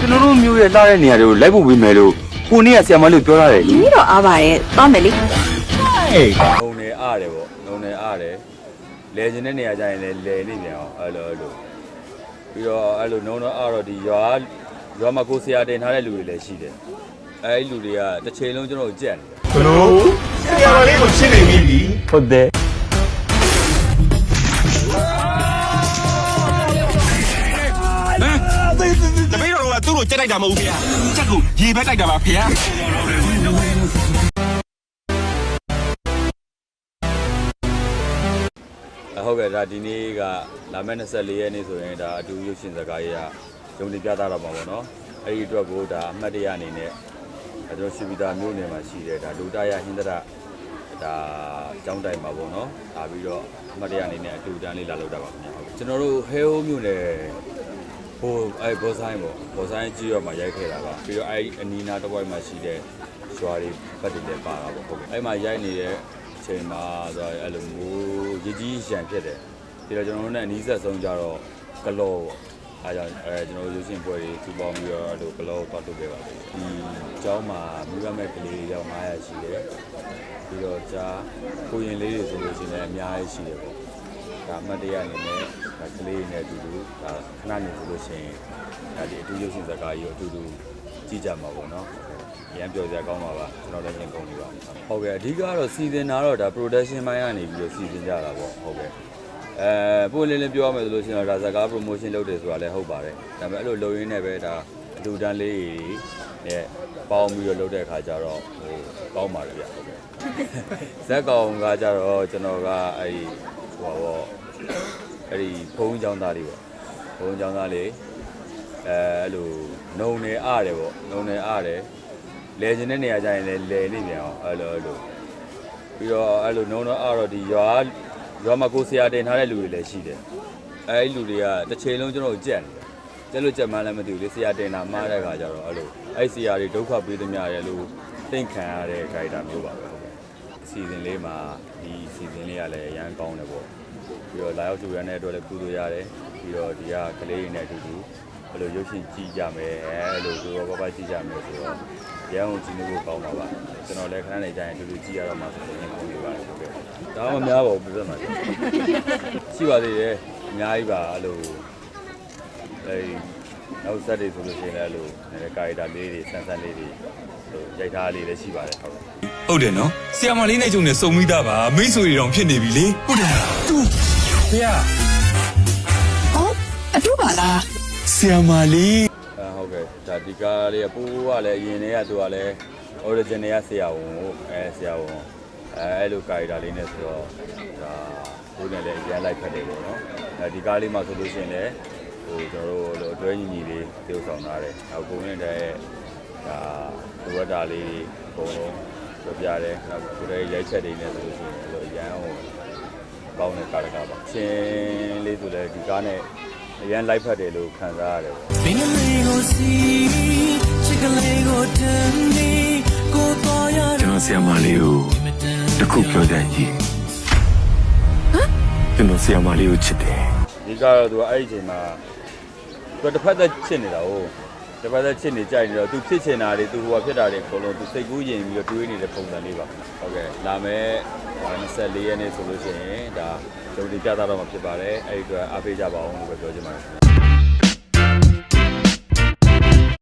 ကျွန်တော်တို့မျိုးရဲ့လာတဲ့နေရာတွေကိုလိုက်ဖို့ပေးမယ်လို့ကိုနေ့ကဆရာမလို့ပြောရတယ်လေဒီတော့အားပါတယ်သွားမယ်လေဟေးငုံနေအားတယ်ပေါ့ငုံနေအားတယ်လဲကျင်တဲ့နေရာကျရင်လည်းလဲနေပြန်အောင်အဲ့လိုအဲ့လိုပြီးတော့အဲ့လိုနှုံတော့အားတော့ဒီရွာရွာမှာကိုဆရာတင်ထားတဲ့လူတွေလည်းရှိတယ်အဲ့ဒီလူတွေကတစ်ချိန်လုံးကျွန်တော်ကိုကြက်နေတယ်ဘလို့ဆရာတော်လေးကိုရှင်းနေပြီဟုတ်တယ် သူ့ကိုကြက်လိုက်တာမဟုတ်ဘူးဗျာကြက်ကိုရေဘက်တိုက်တာပါဗျာအဟုတ်ကဲ့ဒါဒီနေ့ကလာမယ့်24ရက်နေ့ဆိုရင်ဒါအတူရုပ်ရှင်စကားကြီးကရုံတင်ပြသတော့မှာပေါ့နော်အဲ့ဒီအတွက်ကိုဒါအမှတ်တရအနေနဲ့အဲကျွန်တော်ရှိပြီးသားမြို့နယ်မှာရှိတယ်ဒါဒုတာရဟင်္ဒရဒါကျောင်းတိုင်မှာပေါ့နော်ဒါပြီးတော့အမှတ်တရအနေနဲ့အတူတန်းလေးလာလောက်တာပါခင်ဗျာဟုတ်ကဲ့ကျွန်တော်တို့ဟဲဟိုးမြို့နယ် ဟိုအဲဘောဆိုင်ပေါ့ဘောဆိုင်ကြီးရောမှာရိုက်ခဲ့တာပါပြီးတော့အဲ့အနီးနားတစ်ဝိုက်မှာရှိတဲ့ရွာတွေဘက်တွေလည်းပါတာပေါ့ဟုတ်ကဲ့အဲ့မှာရိုက်နေတဲ့အချိန်မှာဆိုတော့အဲ့လိုမျိုးရည်ကြီးရန်ဖြစ်တယ်ပြီးတော့ကျွန်တော်တို့နဲ့အနီးဆက်ဆုံးကြတော့ကလောပေါ့အားကြောင့်အဲကျွန်တော်တို့ရုပ်ရှင်ပွဲတွေထူပေါင်းပြီးတော့အဲ့လိုကလောပတ်ထုတ်ခဲ့ပါတယ်ဒီအကြောင်းမှာမိဘမဲ့ကလေးရောက်900ရှိတယ်ပြီးတော့ဂျာကိုရင်လေးတွေဆိုလို့ရှိရင်လည်းအများကြီးရှိတယ်ပေါ့ ဒါအမှတ်တရအနေနဲ့ဒါကလေးတွေနဲ့အတူတူဒါခဏနေဆိုလို့ရှိရင်ဒါဒီအတူရုပ်ရှင်ဇာတ်ကားကြီးကိုအတူတူကြည့်ကြမှာပေါ့နော်ရမ်းပြောစရာကောင်းပါပါကျွန်တော်လည်းရင်ကုန်နေပါဟုတ်ကဲ့အဓိကတော့စီစဉ်တာတော့ဒါ production ဘိုင်းကနေပြီးတော့စီစဉ်ကြတာပေါ့ဟုတ်ကဲ့အဲပို့လင်းလင်းပြောရမယ်ဆိုလို့ရှိရင်တော့ဒါဇကား promotion လုပ်တယ်ဆိုတာလည်းဟုတ်ပါတယ်ဒါပေမဲ့အဲ့လိုလုပ်ရင်းနဲ့ပဲဒါအလူတန်းလေးတွေနဲ့ပေါင်းပြီးတော့လုပ်တဲ့အခါကျတော့ဟိုကောင်းပါတယ်ဗျဟုတ်ကဲ့ဇက်ကောင်ကကျတော့ကျွန်တော်ကအဲ့ဒီ ဟိုပါပေါ့အဲ့ဒီဖုန်းကျောင်းသားလေးပေါ့ဖုန်းကျောင်းသားလေးအဲအဲ့လိုနှုံနေအားတယ်ပေါ့နှုံနေအားတယ်လဲကျင်တဲ့နေရာကျရင်လည်းလဲနေပြန်အောင်အဲ့လိုအဲ့လိုပြီးတော့အဲ့လိုနှုံတော့အဲ့တော့ဒီရွာရွာမှာကိုဆရာတင်ထားတဲ့လူတွေလည်းရှိတယ်အဲ့ဒီလူတွေကတစ်ချိန်လုံးကျွန်တော်ကိုကြက်နေတယ်ကြက်လို့ကြက်မှန်းလည်းမသိဘူးလေဆရာတင်တာမှားတဲ့ခါကျတော့အဲ့လိုအဲ့ဆရာတွေဒုက္ခပေးသမျှရဲ့လို့သိမ့်ခံရတဲ့ခိုက်တာမျိုးပါပဲဟုတ်ကဲ့အ စီအစဉ်လေးမှာဒီအစီအစဉ်လေးကလည်းအရန်ကောင်းတယ်ပေါ့ပြီးတော့လာရောက်ကြိုရတဲ့အတွက်လည်းကုသိုလ်ရတယ်ပြီးတော့ဒီကကလေးတွေနဲ့အတူတူအဲ့လိုရုပ်ရှင်ကြည့်ကြမယ်အဲ့လိုတို့ဘာဘာကြည့်ကြမယ်ဆိုတော့ရန်ကုန်ကြည့်နေဖို့ကောင်းပါပါကျွန်တော်လည်းခဏနေကြရင်အတူတူကြည့်ရတော့မှဆိုတော့ရင်ကောင်းနေပါတယ်ဟုတ်ကဲ့ဒါမှမများပါဘူးပြဿနာရှိပါသေးတယ်အများကြီးပါအဲ့လိုအဲ့နောက်ဆက်တွေဆိုလို့ရှိရင်လည်းအဲ့လိုနည်းနည်းကာရီတာလေးတွေဆန်းဆန်းလေးတွေဟိုရိုက်ထားလေးလည်းရှိပါတယ်ဟုတ်ကဲ့ ဟုတ်တယ်နော်ဆီယမလေးနဲ့ကျုံနဲ့စုံမိသားပါမိတ်ဆွေတွေတောင်ဖြစ်နေပြီလေဟုတ်တယ်မလားတူဖေရဟောအထူးပါလားဆီယမလေးအဲဟုတ်ကဲ့ဒါဒီကားလေးကပိုးကလည်းအရင်တည်းကသူကလည်း origin တွေကဆရာဝန်ကိုအဲဆရာဝန်အဲအဲ့လိုကာရီတာလေးနဲ့ဆိုတော့ဒါကိုယ်နဲ့လည်းရမ်းလိုက်ဖက်တယ်ပေါ့နော်အဲဒီကားလေးမှာဆိုလို့ရှိရင်လည်းဟိုကျွန်တော်တို့အတွဲညီညီလေးတေးဆောင်ထားတယ်နောက်ကိုယ်နဲ့တည်းဒါလိုအပ်တာလေးအကုန်လုံး ပြပြတယ်နောက်ကိုယ်ရဲ့ရိုက်ချက်တွေနဲ့ဆိုလို့ရှိရင်အဲ့လိုရမ်းဟိုပေါင်းတဲ့ကာရကပါချင်းလေးဆိုလည်းဒီကားနဲ့အရန်လိုက်ဖက်တယ်လို့ခံစားရတယ်ပေါ့ဘင်းလေးကိုစီချစ်ကလေးကိုတန်ဒီကိုပေါ်ရကျွန်တော်ဆီယမလေးကိုတခုပြောတဲ့ကြီးကျွန်တော်ဆီယမလေးကိုချစ်တယ်ဒီကတော့သူကအဲ့ဒီအချိန်မှာသူကတစ်ဖက်သက်ချစ်နေတာ哦တ စ်ဖက်သက်ချစ်နေကြိုက်နေတော့သူဖြစ်ချင်တာတွေသူဟိုကဖြစ်တာတွေအကုန်လုံးသူစိတ်ကူးရင်ပြီးတော့တွေးနေတဲ့ပုံစံလေးပါဟုတ်ကဲ့လာမယ်24ရက်နေ့ဆိုလို့ရှိရင်ဒါဒုတိယပြသတော့မှာဖြစ်ပါတယ်အဲ့ဒီအတွက်အားပေးကြပါအောင်လို့ပဲပြောချင်ပါတယ်